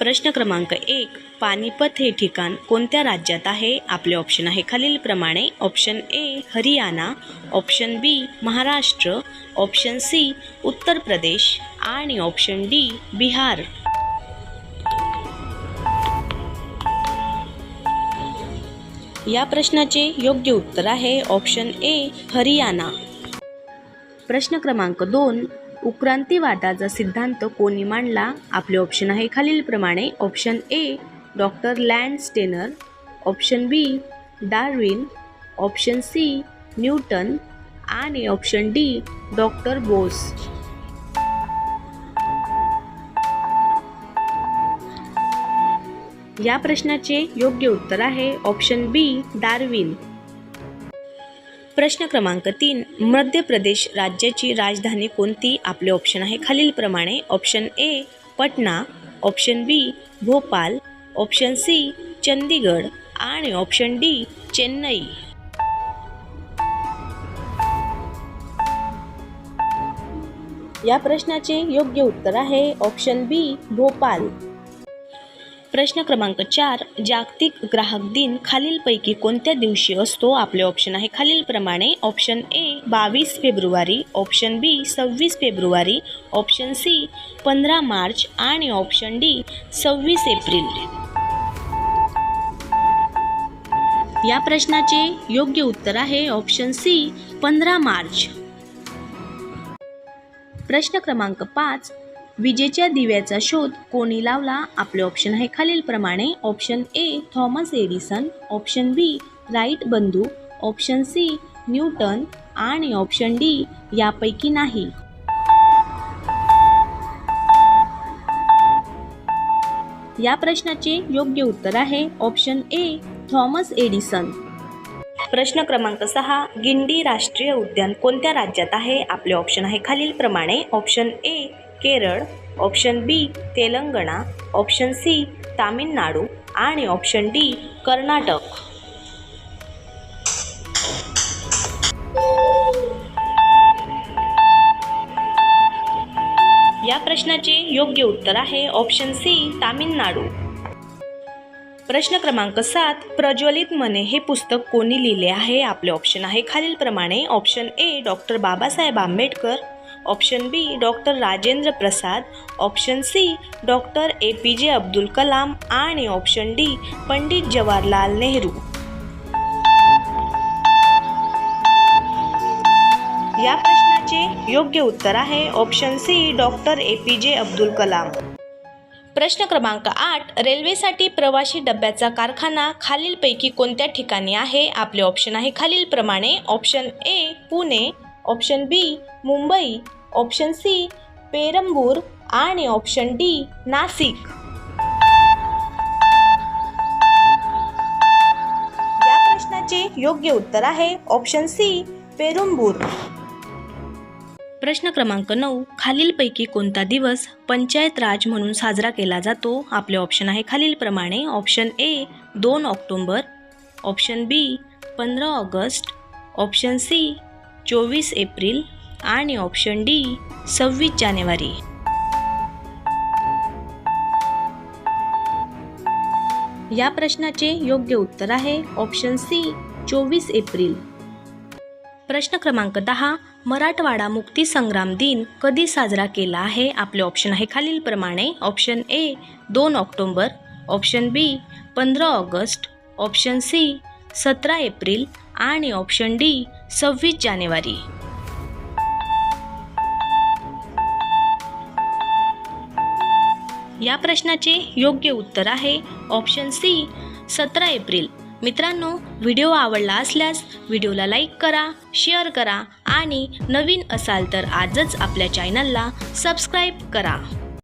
प्रश्न क्रमांक एक पानिपत हे ठिकाण कोणत्या राज्यात आहे? आपले ऑप्शन आहे खालीलप्रमाणे option A Haryana. Option B Maharashtra. Option C Uttar Pradesh. आणि ऑप्शन डी बिहार. या प्रश्नाचे योग्य उत्तर आहे ऑप्शन ए हरियाणा. प्रश्न क्रमांक दोन उक्रांतीवादाचा सिद्धांत कोणी मांडला? आपले ऑप्शन आहे खालीलप्रमाणे. Option A doctor Landsteiner option B Darwin option C Newton आणि ऑप्शन डी डॉक्टर बोस या प्रश्नाचे योग्य उत्तर आहे ऑप्शन बी डार्विन प्रश्न क्रमांक तीन मध्य प्रदेश राज्याची राजधानी कोणती? आपले ऑप्शन आहे खालीलप्रमाणे. Option A Patna. Option B Bhopal. Option C Chandigarh आणि ऑप्शन डी चेन्नई. या प्रश्नाचे योग्य उत्तर आहे ऑप्शन बी भोपाल. प्रश्न क्रमांक चार जागतिक ग्राहक दिन खालीलपैकी कोणत्या दिवशी असतो? आपले ऑप्शन आहे खालीलप्रमाणे. ऑप्शन ए बावीस फेब्रुवारी. ऑप्शन बी सव्वीस फेब्रुवारी. ऑप्शन सी पंधरा मार्च. आणि ऑप्शन डी सव्वीस एप्रिल. या प्रश्नाचे योग्य उत्तर आहे ऑप्शन सी पंधरा मार्च. प्रश्न क्रमांक पाच विजेच्या दिव्याचा शोध कोणी लावला? आपले ऑप्शन आहे खालीलप्रमाणे. Option A Thomas Edison. Option B Wright बंधू. Option C Newton. आणि ऑप्शन डी यापैकी नाही. या प्रश्नाचे योग्य उत्तर आहे. Option A Thomas Edison. प्रश्न क्रमांक सहा गिंडी राष्ट्रीय उद्यान कोणत्या राज्यात आहे? आपले ऑप्शन आहे खालीलप्रमाणे. Option A Kerala option B Telangana option C Tamil Nadu आणि ऑप्शन डी कर्नाटक. या प्रश्नाचे योग्य उत्तर आहे ऑप्शन सी तामिळनाडू. प्रश्न क्रमांक सात प्रज्वलित मने हे पुस्तक कोणी लिहिले आहे? आपले ऑप्शन आहे खालीलप्रमाणे. Option A doctor Babasaheb Ambedkar. Option B doctor Rajendra Prasad option C doctor A P J Abdul Kalam आणि ऑप्शन डी पंडित जवाहरलाल नेहरू. या प्रश्नाचे योग्य उत्तर आहे option C doctor A P J Abdul Kalam. प्रश्न क्रमांक आठ रेल्वेसाठी प्रवासी डब्याचा कारखाना खालीलपैकी कोणत्या ठिकाणी आहे? आपले ऑप्शन आहे खालीलप्रमाणे. Option A Pune option B Mumbai option C Perambur आणि ऑप्शन डी नाशिक. या प्रश्नाचे योग्य उत्तर आहे ऑप्शन सी पेरुंबूर. प्रश्न क्रमांक नऊ खालीलपैकी कोणता दिवस पंचायत राज म्हणून साजरा केला जातो? आपले ऑप्शन आहे खालीलप्रमाणे ऑप्शन ए दोन ऑक्टोंबर. ऑप्शन बी पंधरा ऑगस्ट. ऑप्शन सी चोवीस एप्रिल आणि ऑप्शन डी सव्वीस जानेवारी. या प्रश्नाचे योग्य उत्तर आहे ऑप्शन सी चोवीस एप्रिल. प्रश्न क्रमांक दहा मराठवाडा मुक्ती संग्राम दिन कधी साजरा केला आहे? आपले ऑप्शन आहे खालीलप्रमाणे. ऑप्शन ए दोन ऑक्टोंबर. ऑप्शन बी पंधरा ऑगस्ट. ऑप्शन सी सतरा एप्रिल. आणि ऑप्शन डी सव्वीस जानेवारी. या प्रश्नाचे योग्य उत्तर आहे ऑप्शन सी सतरा एप्रिल. मित्रांनो व्हिडिओ आवडला असल्यास व्हिडिओला लाईक करा शेअर करा आणि नवीन असाल तर आजच आपल्या चॅनलला सबस्क्राईब करा.